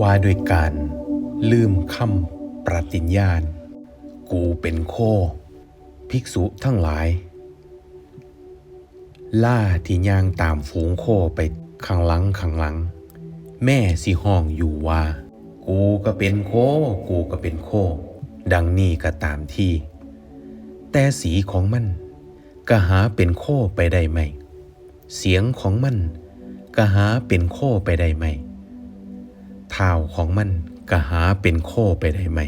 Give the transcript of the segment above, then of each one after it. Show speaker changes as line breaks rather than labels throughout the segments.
ว่าด้วยการลืมคำปฏิญญาณ กูเป็นโค ภิกษุทั้งหลาย ล่าที่ย่างตามฝูงโคไปข้างหลังข้างหลัง แม่สิห้องอยู่ว่า กูก็เป็นโค กูก็เป็นโค ดังนี้ก็ตามที่ แต่สีของมันก็หาเป็นโคไปได้ไหม เสียงของมันก็หาเป็นโคไปได้ไหม เท้าของมันก็หาเป็นโคไปได้ไหม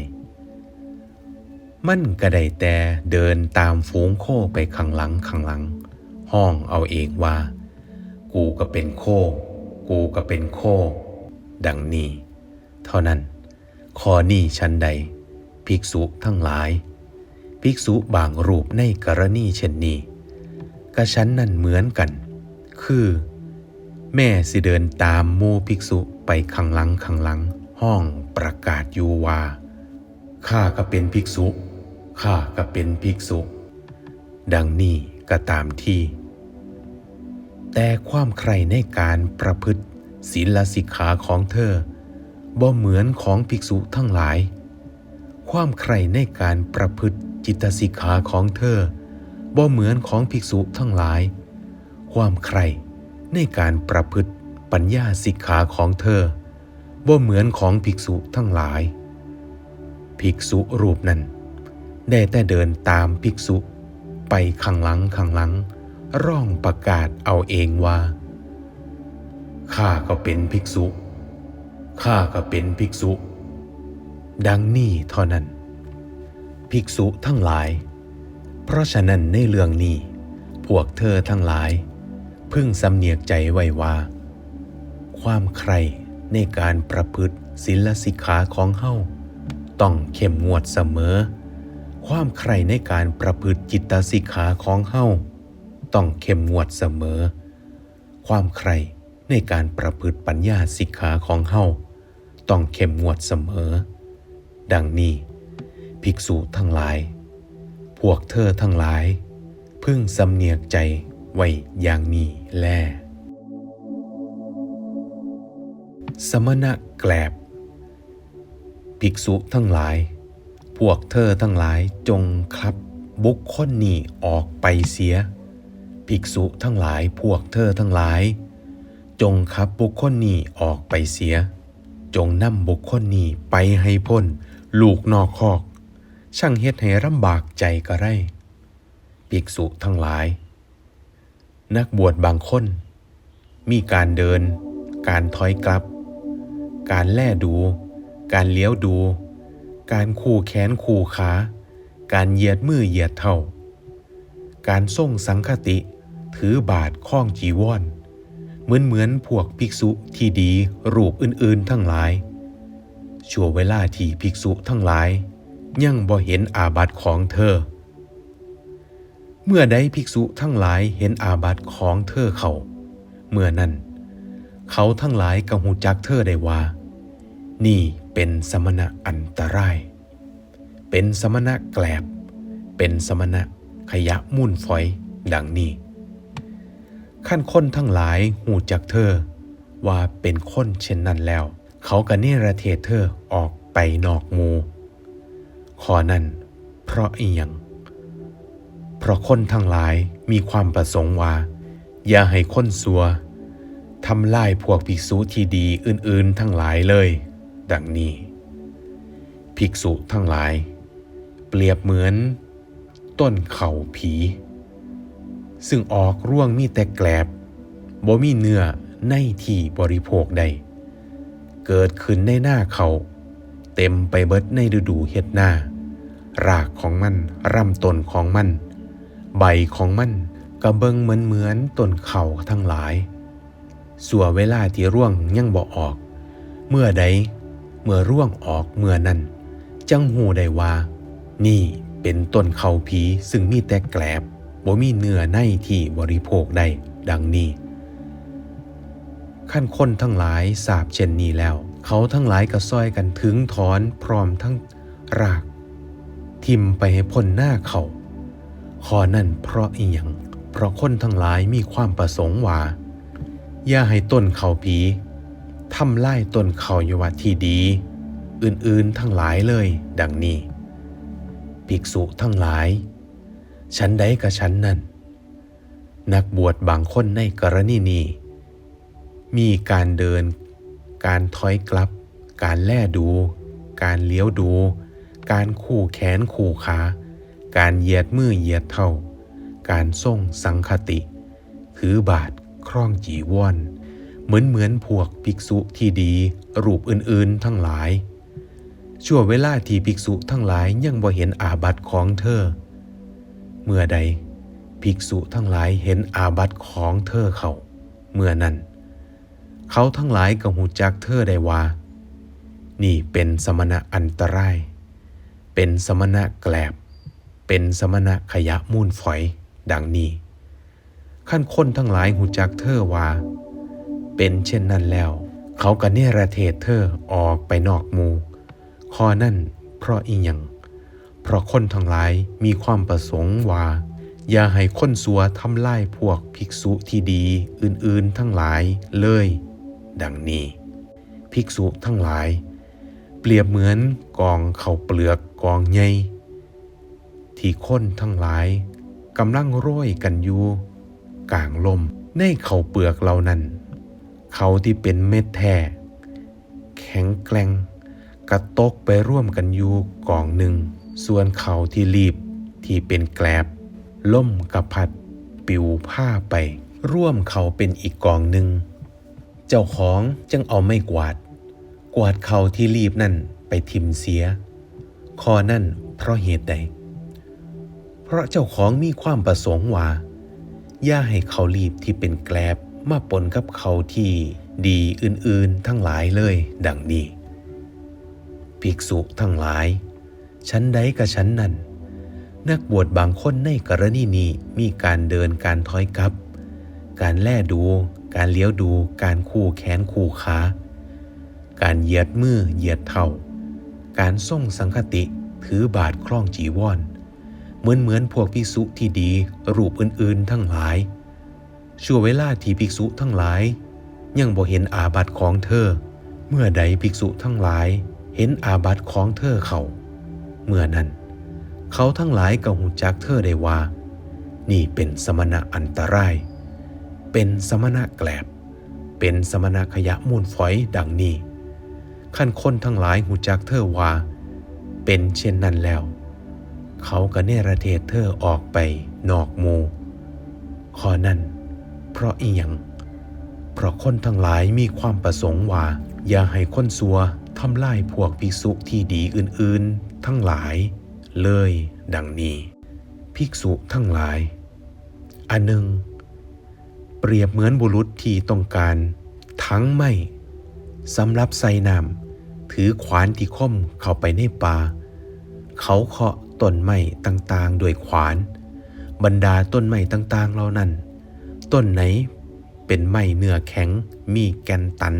มันก็ได้แต่เดินตามฝูงโคไปข้างหลังข้างหลัง ห้องเอาเองว่า กูก็เป็นโค กูก็เป็นโค ดังนี้ เท่านั้นข้อนี้ชั้นใด ภิกษุทั้งหลาย ภิกษุบางรูปในกรณีเช่นนี้กะชั้นนั้นเหมือนกัน คือ แม่สิเดินตามมูภิกษุ ไปข้างหลังข้างหลัง ห้องประกาศอยู่ว่าข้าก็เป็นภิกษุข้าก็เป็นภิกษุ ดังนี้ก็ตามที่ แต่ความใครในการประพฤติศีลสิกขาของเธอบ่เหมือนของภิกษุทั้งหลาย ความใครในการประพฤติจิตสิกขาของเธอบ่เหมือนของภิกษุทั้งหลาย ความใครในการประพฤติ ปัญญาสิกขาของเธอบ่าเหมือนของภิกษุทั้งหลาย ภิกษุรูปนั้น ได้แต่เดินตามภิกษุ ไปข้างหลังข้างหลัง ร่องประกาศเอาเองว่า ข้าก็เป็นภิกษุ ข้าก็เป็นภิกษุ ดังนี้เท่านั้น ภิกษุทั้งหลาย เพราะฉะนั้นในเรื่องนี้ พวกเธอทั้งหลาย พึ่งสำเนียกใจไว้ว่า ความใครในการประพฤติศีลสิกขาของเฮาต้องเข้มงวดเสมอ ความใครในการประพฤติจิตสิกขาของเฮาต้องเข้มงวดเสมอ ความใครในการประพฤติปัญญาสิกขาของเฮาต้องเข้มงวดเสมอ ดังนี้ ภิกษุทั้งหลาย พวกเธอทั้งหลาย พึ่งสำเนียกใจไว้อย่างนี้แล สมณะแกลบ ภิกษุทั้งหลาย พวกเธอทั้งหลายจงครับบุคคลนี้ออกไปเสีย ภิกษุทั้งหลายพวกเธอทั้งหลาย จงขับบุคคลนี้ออกไปเสีย จงนำบุคคลนี้ไปให้พ้น ลูกนอกคอก ช่างเฮ็ดให้ลำบากใจก็ได้ภิกษุทั้งหลาย นักบวชบางคน มีการเดิน การถอยกลับ การแล่ดู การเลี้ยวดู การคู่แขนคู่ขา การเหยียดมือเหยียดเท่า การส่งสังคติ ถือบาทข้องจีวรเหมือนเหมือนพวกภิกษุที่ดีรูปอื่นๆทั้งหลาย ชั่วเวลาที่ภิกษุทั้งหลาย ยังบ่เห็นอาบัติของเธอ เมื่อใดภิกษุทั้งหลายเห็นอาบัติของเธอเขา เมื่อนั้นเขาทั้งหลายก็หูจักเธอได้ว่า นี่เป็นสมณะอันตราย เป็นสมณะแกลบ เป็นสมณะขยะมุ่นฝอยดังนี้ ขั้นคนทั้งหลายหูจักเธอ ว่าเป็นคนเช่นนั้นแล้ว เขาก็เนรเทศเธอออกไปนอกหมูขอนั้นเพราะอีหยังเพราะคนทั้งหลายมีความประสงค์ว่า อย่าให้คนสัวทำลายพวกภิกษุที่ดีอื่นๆทั้งหลายเลย ดังนี้ ภิกษุทั้งหลาย เปรียบเหมือน ต้นเข่าผี ซึ่งออกร่วงมีแต่แกลบบ่มีเนื้อในที่บริโภคใด เกิดขึ้นในหน้าเขาเต็มไปเบิดในฤดูเฮ็ดหน้า รากของมันร่ำต้นของมัน ใบของมันกระเบิงเหมือนเหมือนต้นเข่าทั้งหลายสัวเวลาที่ร่วงยังบ่ออก เมื่อใด เมื่อร่วงออกเมื่อนั้น จังหูได้ว่า นี่เป็นต้นเขาผีซึ่งมีแต่แกลบบ่มีเนื้อในที่บริโภคได้ดังนี้ ขั้นคนทั้งหลายสาบเช่นนี้แล้ว เขาทั้งหลายก็ซอยกันถึงถอนพร้อมทั้งราก ทิมไปให้พ้นหน้าเขาขอนั่นเพราะอีหยังเพราะคนทั้งหลายมีความประสงค์ว่า อย่าให้ต้นเขาผี ทำลายต้นเขาอยู่วัดที่ดี อื่นๆทั้งหลายเลย ดังนี้ ภิกษุทั้งหลายฉันใดกับฉันนั่นนักบวชบางคนในกรณีนี้ มีการเดิน การถอยกลับ การแล่ดู การเลี้ยวดู การคู่แขนคู่ขา การเหยียดมือเหยียดเท้า การส่งสังคติ ถือบาทครองจีวร เหมือนเหมือนพวกภิกษุที่ดีรูปอื่นๆทั้งหลาย ชั่วเวลาที่ภิกษุทั้งหลายยังบ่เห็นอาบัติของเธอ เมื่อใดภิกษุทั้งหลายเห็นอาบัติของเธอเขา เมื่อนั้น เขาทั้งหลายก็หูจักเธอได้ว่า นี่เป็นสมณะอันตราย เป็นสมณะแกลบ เป็นสมณะขยะมูลฝอย ดังนี้ ขั้นคนทั้งหลายหูจักเธอว่า เป็นเช่นนั้นแล้ว เขาก็เนรเทศเธอออกไปนอกหมูข้อนั่นเพราะอีหยังเพราะคนทั้งหลายมีความประสงค์ว่า อย่าให้คนสัวทำลายพวกภิกษุที่ดีอื่นๆทั้งหลายเลย ดังนี้ ภิกษุทั้งหลาย เปรียบเหมือนกองเข่าเปลือกกองใหญ่ที่คนทั้งหลายกำลังโร้อยกันอยู่กลางลมในเข่าเปลือกเหล่านั้น เขาที่เป็นเม็ดแท้แข็งแกร่งกระตกไปร่วมกันอยู่กองหนึ่ง ส่วนเขาที่รีบที่เป็นแกลบ ล่มกระพัดปิวผ้าไป ร่วมเขาเป็นอีกกองหนึ่ง เจ้าของจึงเอาไม่กวาด กวาดเขาที่รีบนั่นไปทิมเสีย ข้อนั่นเพราะเหตุใด เพราะเจ้าของมีความประสงค์ว่า อย่าให้เขารีบที่เป็นแกลบ มาปนกับเขาที่ดีอื่นๆทั้งหลายเลยดังนี้ ภิกษุทั้งหลาย ชั้นใดกับชั้นนั้น นักบวชบางคนในกรณีนี้มีการเดินการถอยกลับ การแล่ดู การเลี้ยวดู การคู่แขนคู่ขา การเหยียดมือเหยียดเท้า การส่งสังคติถือบาทคล้องจีวร เหมือนเหมือนพวกภิกษุที่ดีรูปอื่นๆทั้งหลาย ชั่วเวลาที่ภิกษุทั้งหลาย ยังบ่เห็นอาบัติของเธอ เมื่อใดภิกษุทั้งหลายเห็นอาบัติของเธอเขา เมื่อนั้น เขาทั้งหลายก็หูจักเธอได้ว่า นี่เป็นสมณะอันตราย เป็นสมณะแกลบ เป็นสมณะขยะมูลฝอยดังนี้ขั้นคนทั้งหลายหูจักเธอว่า เป็นเช่นนั้นแล้ว เขาก็เนรเทศเธอออกไปนอกหมูข้อนั้น เพราะอีหยัง เพราะคนทั้งหลายมีความประสงค์ว่า อย่าให้คนซัวทำลายพวกภิกษุที่ดีอื่นๆ ทั้งหลาย เลย ดังนี้ ภิกษุทั้งหลาย อันหนึ่ง เปรียบเหมือนบุรุษที่ต้องการ ทั้งไม่สำหรับใส่น้ำถือขวานที่คมเข้าไปในป่าเขาเคาะต้นไม้ต่างๆ ด้วยขวาน บรรดาต้นไม้ต่างๆเหล่านั้น ต้นไหน เป็นไม้เนื้อแข็งมีแกนตัน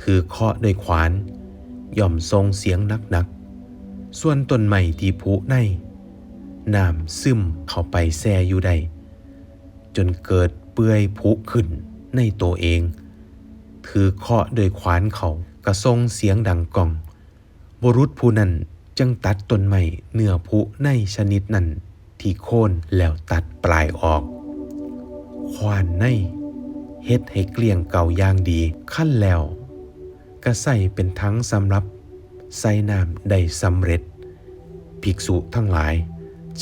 ถือเคาะด้วยขวาน ย่อมทรงเสียงนักๆ ส่วนต้นไม้ที่ผุในน้ำซึมเข้าไปแซ่อยู่ได้ จนเกิดเปื่อยผุขึ้นในตัวเอง ถือเคาะโดยขวานเขากระทรงเสียงดังกอง บุรุษผู้นั้นจึงตัดต้นไม้เนื้อผุในชนิดนั้นที่โค่นแล้วตัดปลายออก ควานในเฮ็ดให้เกลี้ยงเก่าอย่างดีขั้นแล้วก็ใส่เป็นทั้งสำหรับใส่น้ำได้สำเร็จ ภิกษุทั้งหลาย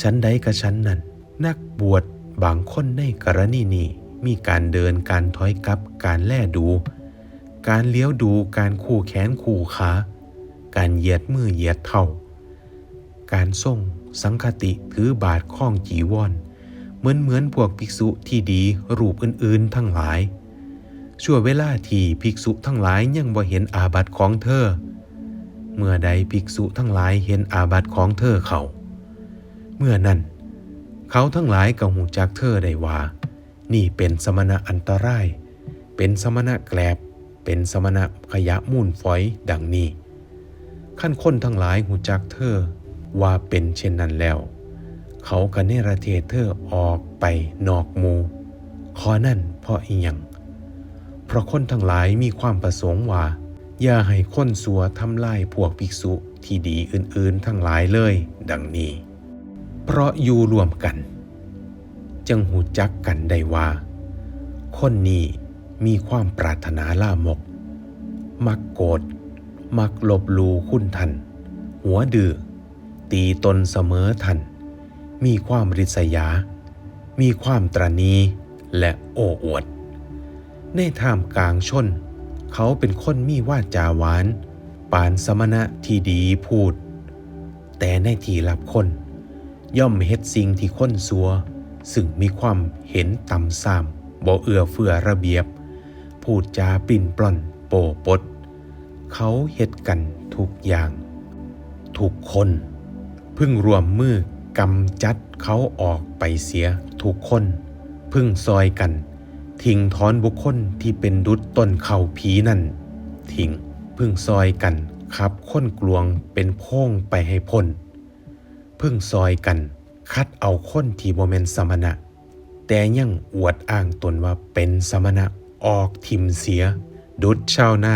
ชั้นใดกับชั้นนั้น นักบวชบางคนในกรณีนี้มีการเดินการถอยกลับการแล่ดู การเลี้ยวดูการคู่แขนคู่ขาการเหยียดมือเหยียดเท้าการส่งสังคติถือบาทข้องจีวร เหมือนเหมือนพวกภิกษุที่ดีรูปอื่นๆทั้งหลาย ชั่วเวลาที่ภิกษุทั้งหลายยังบ่เห็นอาบัติของเธอ เมื่อใดภิกษุทั้งหลายเห็นอาบัติของเธอเขา เมื่อนั้น เขาทั้งหลายก็หูจักเธอได้ว่า นี่เป็นสมณะอันตราย เป็นสมณะแกลบ เป็นสมณะขยะมูลฝอยดังนี้ ขั้นคนทั้งหลายหูจักเธอว่าเป็นเช่นนั้นแล้ว เขาก็เนรเทศเธอออกไปนอกหมูขอนั่นเพราะอีหยังเพราะคนทั้งหลายมีความประสงค์ว่า อย่าให้คนสัวทำลายพวกภิกษุที่ดีอื่นๆทั้งหลายเลย ดังนี้ เพราะอยู่รวมกันจังหูจักกันได้ว่า คนนี้มีความปรารถนาล่ามก มักโกรธมักลบหลูคุณทัน หัวดื้อตีตนเสมอทัน มีความริษยา มีความตรณีและโอ้อวด ในท่ามกลางชน เขาเป็นคนมีวาจาหวาน ปานสมณะที่ดีพูด แต่ในที่ลับคน ย่อมเฮ็ดสิ่งที่คนสัว ซึ่งมีความเห็นต่ำซามบ่เอื้อเฟื้อระเบียบ พูดจาปิ่นปล้อนโปปด เขาเฮ็ดกันทุกอย่าง ทุกคน พึ่งรวมมือ กำจัดเขาออกไปเสียทุกคน พึ่งซอยกัน ทิ้งถอนบุคคลที่เป็นดุจต้นเข่าผีนั่น ทิ้งพึ่งซอยกันขับค้นกลวงเป็นพ่งไปให้พ้นพึ่งซอยกัน คัดเอาคนที่บ่แมนสมณะ แต่ยังอวดอ้างตนว่าเป็นสมณะออกทิมเสีย ดุดชาวหน้า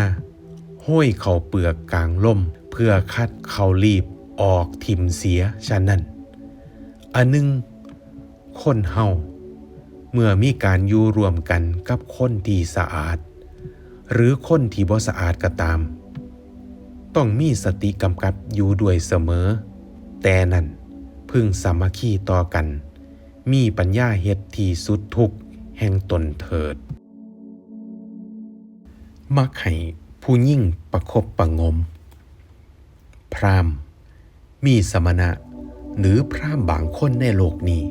ห้อยเข่าเปลือกกลางล่ม เพื่อคัดเขารีบออกทิมเสียฉะนั้น อันหนึ่งคนเฮาเมื่อมีการอยู่รวมกันกับคนที่สะอาด หรือคนที่บ่สะอาดก็ตาม ต้องมีสติกำกับอยู่ด้วยเสมอ แต่นั่นพึงสามัคคีต่อกัน มีปัญญาเฮ็ดที่สุดทุกแห่งตนเถิด มักให้ผู้ยิ่งประคบประงม พรามมีสมณะ หรือพรามบางคนในโลกนี้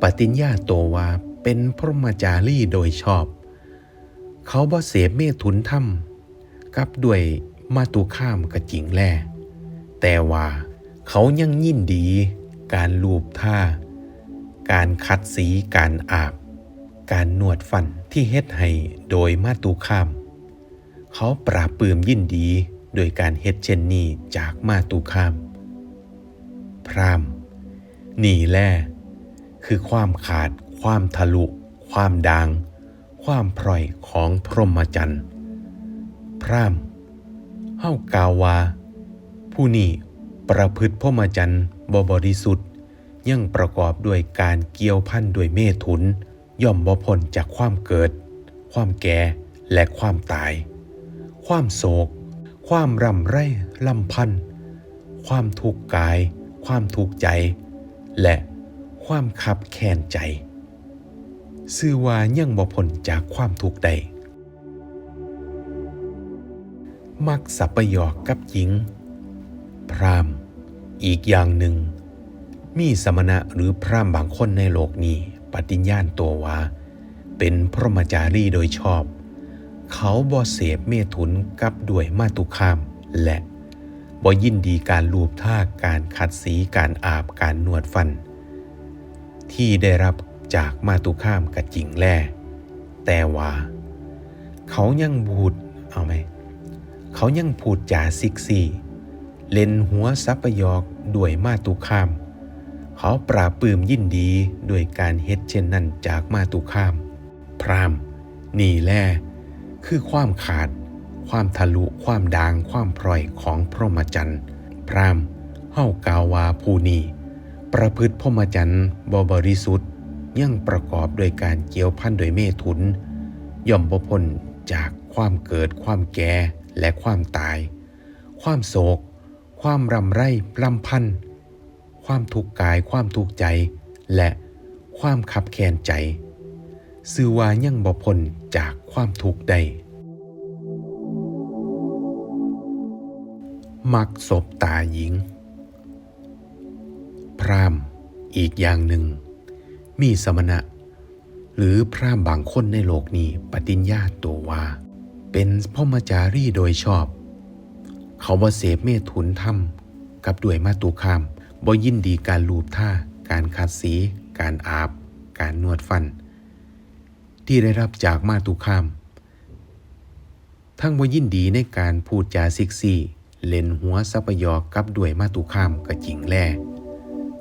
ปฏิญญาโตวว่าเป็นพรหมจารีโดยชอบ เขาบ่เสพเมถุนธรรม กับด้วยมาตุข้ามกระจิงแล่แต่ว่าเขายังยินดี การลูบท่า การคัดสีการอาบ การนวดฟันที่เฮ็ดให้โดยมาตุข้าม เขาปราบปื้มยินดีโดยการเฮ็ดเช่นนี้จากมาตุข้าม พรามนี่แหละคือความขาด ความทะลุ ความดาง ความพร่อยของพรหมจรรย์พรามเฮากาวา ผู้นี้ประพฤติพรหมจรรย์บบริสุทธิ์ยังประกอบด้วยการเกี่ยวพันด้วยเมถุน ย่อมบ่พ้นจากความเกิด ความแก่และความตาย ความโศก ความรำไรลำพัน ความทุกข์กาย ความทุกข์ใจ และความขับแค้นใจ ซื่อว่ายังบ่พ้นจากความทุกข์ใดมักสัปยอกกับหญิง พรามอีกอย่างหนึ่ง มีสมณะหรือพรามบางคนในโลกนี้ ปฏิญญาณตัวว่า เป็นพรหมจารีโดยชอบ เขาบ่เสพเมถุนกับด้วยมาตุคามและ บ่ยินดีการลูบท่าการขัดสีการอาบการนวดฟัน ที่ได้รับจากมาตุคามกับจิงแล่แต่ว่า เขายังพูดเอาไหม เขายังพูดจาซิกซี่ เล่นหัวซับประยอกด้วยมาตุคาม เขาปราบปลื้มยินดีด้วยการเฮ็ดเช่นนั้นจากมาตุคาม พรามนี่และคือความขาด ความทะลุความดางความพร่อยของพรหมจรรย์ พรามเฮ้ากาวาผู้นี้ประพฤติพรหมจรรย์บบบริสุทธิ์ยังประกอบโดยการเกี่ยวพันโดวยเมถุน ย่อมบ่พ้นจากความเกิดความแก่และความตาย ความโศก ความรำไรลำพัน ความทุกข์กายความทุกข์ใจ และความขับแค้นใจ ซื่อว่ายังบ่พ้นจากความทุกข์ใด มักศบตาหญิง พรามอีกอย่างหนึ่ง มีสมณะ หรือพรามบางคนในโลกนี้ปฏิญญาตัวว่า เป็นพ่อมจารีโดยชอบ เขาบ่เสพเมถุนธรรม กับด้วยมาตุคามบ่ยินดีการลูบท่า การขัดสี การอาบ การนวดฟัน ที่ได้รับจากมาตุคาม ทั้งบ่ยินดีในการพูดจาซิกซี่ เล่นหัวซับยอกับด้วยมาตุคามก็จริงแล่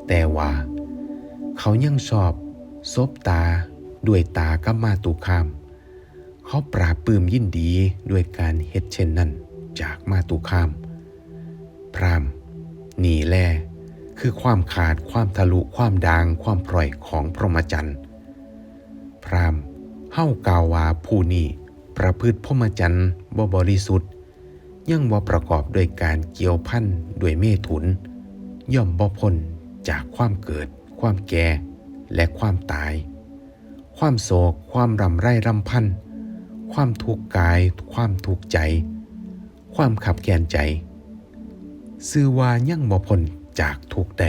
แต่ว่า เขายังชอบซบตาด้วยตากับมาตุคาม เขาปราบปลื้มยินดีด้วยการเฮ็ดเช่นนั้นจากมาตุคาม พรามหนีแล่คือความขาดความทะลุความดางความปล่อยของพรหมจรรย์ พรามเฮ้ากาวาผู้นี้ประพฤติพรหมจรรย์บ่บริสุทธิ์ ยังบ่ประกอบด้วยการเกี่ยวพันด้วยเมถุน ย่อมบ่พ้นจากความเกิด ความแก่ และความตาย ความโศก ความรำไรรำพัน ความทุกข์กาย ความทุกข์ใจ ความขับแกนใจ ซื่อว่ายังบ่พ้นจากทุกข์ใด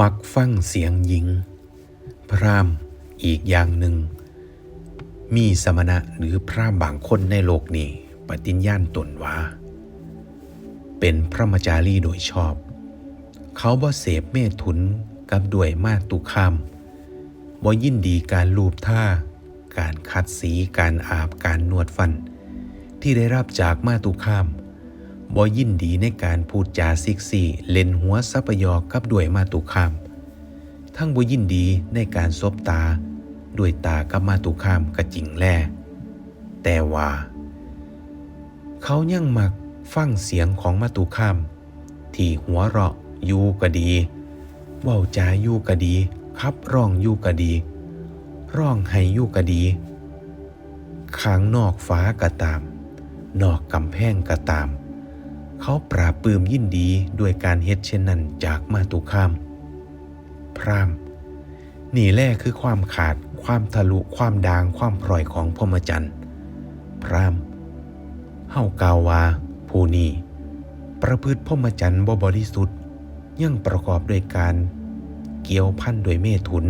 มักฟังเสียงหญิง พรามอีกอย่างหนึ่ง มีสมณะหรือพรามบางคนในโลกนี้ปฏิญญาณตนว่า เป็นพระมจารีโดยชอบ เขาบ่เสพเมถุนกับด้วยมาตุคามบ่ยินดีการลูบท่า การคัดสีการอาบการนวดฟัน ที่ได้รับจากมาตุคามบ่ยินดีในการพูดจาซิกซี่เล่นหัวซัปยอกกับด้วยมาตุคาม ทั้งบ่ยินดีในการซบตา ด้วยตากับมาตุคามกระจิงแล่แต่ว่า เขายังมักฟังเสียงของมาตุคาม ที่หัวเราะอยู่ก็ดีเว้าจาอยู่ก็ดีขับร้องอยู่ก็ดี ร้องให้อยู่ก็ดีข้างนอกฟ้าก็ตาม นอกกำแพงก็ตาม เขาปราบปื้มยินดีด้วยการเฮ็ดเช่นนั้นจากมาตุคาม พรามนี่แหละคือความขาด ความทะลุความดางความพร่อยของพรหมจรรย์พรามเฮากาวาผู้นี้ประพฤติพรหมจรรย์บบริสุทธิ์ยังประกอบด้วยการ เกี่ยวพันด้วยเมถุน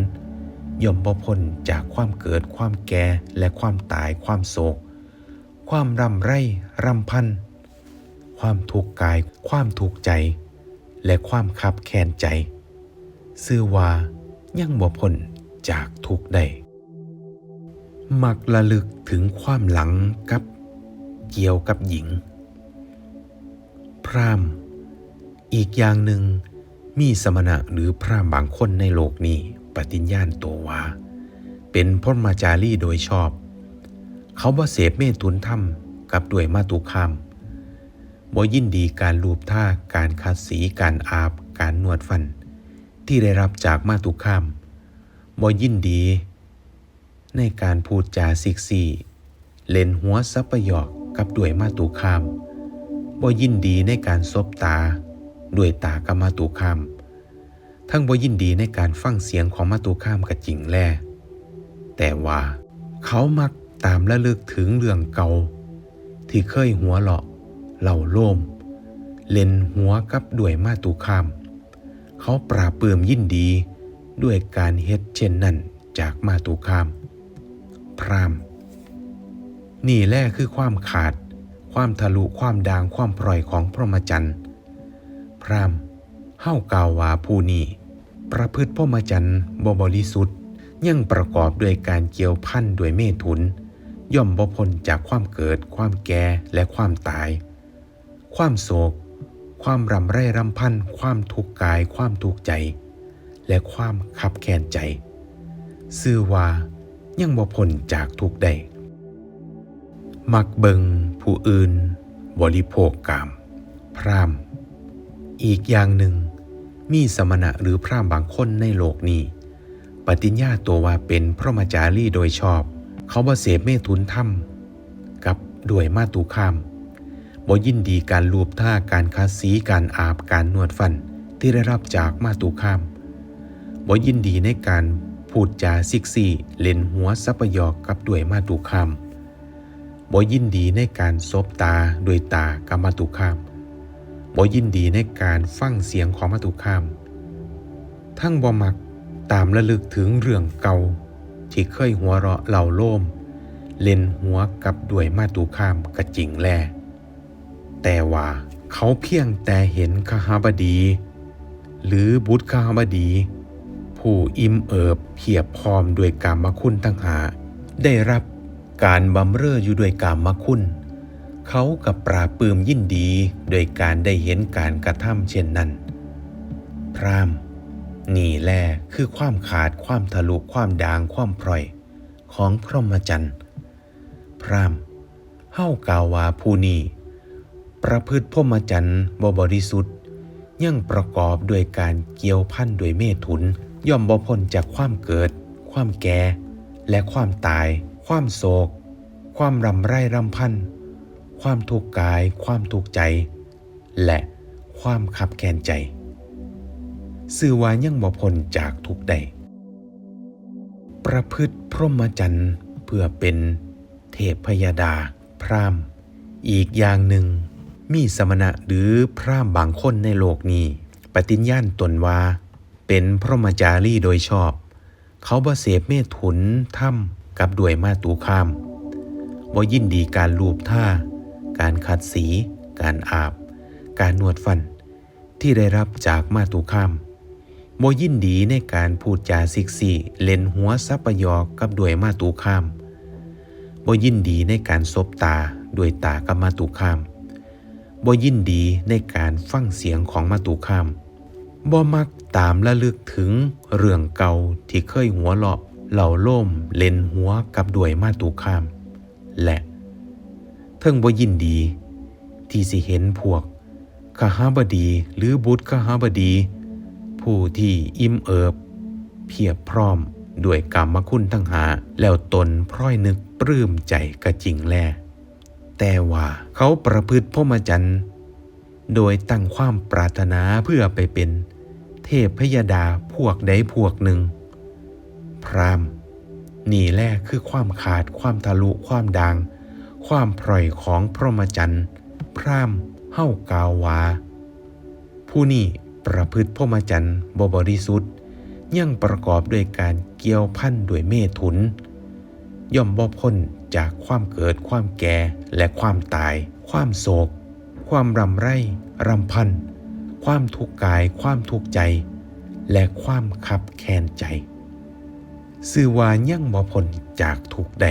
ย่อมบ่พ้นจากความเกิดความแก่และความตายความโศก ความรำไรรำพัน ความทุกข์กาย ความทุกข์ใจ และความขับแค้นใจ ซื่อว่ายังบ่พ้นจากทุกข์ใด มักระลึกถึงความหลังกับเกี่ยวกับหญิง พรามอีกอย่างหนึ่งมีสมณะหรือพรามบางคนในโลกนี้ปฏิญญาณตัวว่า เป็นพรหมจารีโดยชอบ เขาบ่เสพเมตุนธรรมกับด้วยมาตุคามบ่ยินดีการลูบท่าการคัดสีการอาบการนวดฟัน ที่ได้รับจากมาตุคามบ่ยินดี ในการพูดจาซิกซี่ เล่นหัวซับประยอกกับด้วยมาตุคามบ่ยินดีในการซบตา ด้วยตากับมาตุคามทั้งบ่ยินดีในการฟังเสียงของมาตุคามกับจริงแล่แต่ว่าเขามักตามระเลึกถึงเรื่องเก่า ที่เคยหัวเลาะเหล่าโลม เล่นหัวกับด้วยมาตุคาม เขาปราบเปื่มยินดีด้วยการเฮ็ดเช่นนั้นจากมาตุคาม พรามนี่แหละคือความขาด ความทะลุความดางความปล่อยของพรหมจรรย์ พรามเฮ้ากาวว่าผู้นี้ประพฤติพรหมจรรย์บ่บริสุทธิ์ยังประกอบด้วยการเกี่ยวพันด้วยเมถุน ย่อมบ่พ้นจากความเกิด ความแก่และความตาย ความโศก ความรำไรรำพัน ความทุกข์กาย ความทุกข์ใจ และความขับแค้นใจ ซื่อว่า ยังบ่พ้นจากทุกข์ใดมักเบิงผู้อื่น บริโภคกาม พราม อีกอย่างหนึ่ง มีสมณะหรือพรามบางคนในโลกนี้ ปฏิญญาตัวว่าเป็นพระมจารีโดยชอบ เขาบ่เสพเมถุนธรรมกับด้วยมาตุคามบ่ยินดีการลูบท่าการคาสีการอาบการนวดฟันที่ได้รับจากมาตุคามบ่ยินดีในการ พูดจาซิกซี่เล่นหัวซับประยอกกับด้วยมาตุคามบ่ยินดีในการซบตาด้วยตากับมาตุคามบ่ยินดีในการฟังเสียงของมาตุคาม ทั้งบ่มักตามระลึกถึงเรื่องเก่าที่เคยหัวเราะเหล่าโลมเล่นหัวกับด้วยมาตุคามกระจิงแลแต่ว่าเขาเพียงแต่เห็นขหาบดี หรือบุตรขหาบดี ผู้อิ่มเอิบเพียบพร้อมด้วยกามคุณตั้งหา ได้รับการบำเรออยู่ด้วยกามคุณ เขากับปราปื้มยินดีโดยการได้เห็นการกระทำเช่นนั้น พรามนี่แหละคือความขาดความทะลุความด่างความพร่อย ของพรหมจรรย์ พรามเฮ้ากาวาผู้นี้ประพฤติพรหมจรรย์บบบริสุทธิ์ยังประกอบด้วยการเกี่ยวพันด้วยเมถุน ย่อมบ่พ้นจากความเกิด ความแก่ และความตาย ความโศก ความรำไรรำพัน ความทุกข์กาย ความทุกข์ใจ และความขับแค้นใจ สื่อว่ายังบ่พ้นจากทุกใด ประพฤติพรหมจรรย์เพื่อเป็นเทพพยดา พรามอีกอย่างหนึ่ง มีสมณะหรือพรามบางคนในโลกนี้ ปฏิญญาณตนว่า เป็นพรหมจารีโดยชอบ เขาบ่เสพเมถุนถ้ำกับด้วยมาตุคามบ่ยินดีการลูบท่า การขัดสี การอาบ การนวดฟัน ที่ได้รับจากมาตุคามบ่ยินดีในการพูดจาซิกซี่เล่นหัวซับประยอกกับด้วยมาตุคามบ่ยินดีในการซบตาด้วยตากับมาตุคามบ่ยินดีในการฟังเสียงของมาตุคาม บ่มักตามระลึกถึงเรื่องเก่าที่เคยหัวเราะเหล่าล่มเล่นหัวกับด้วยมาตุคาม และเทิงบ่ยินดี ที่สิเห็นพวกขหาบดีหรือบุตรขหาบดี ผู้ที่อิ่มเอิบ เพียบพร้อมด้วยกรรมคุณทั้งหา แล้วตนพร้อยนึกปลื้มใจกระจริงแลแต่ว่าเขาประพฤติพรหมจรรย์ โดยตั้งความปรารถนาเพื่อไปเป็น เทพพยดาพวกใดพวกหนึ่ง พรามนี่แหละคือความขาดความทะลุความดัง ความพร่อยของพรหมจรรย์ พรามเฮ้ากาววาผู้นี้ประพฤติพรหมจรรย์บบบริสุทธิ์ยังประกอบด้วยการเกี่ยวพันด้วยเมถุน ย่อมบ่พ้นจากความเกิดความแก่และความตาย ความโศก ความรำไรรำพัน ความทุกข์กาย ความทุกข์ใจ และความขับแค้นใจสื่อว่ายั่งบ่พ้นจากทุกได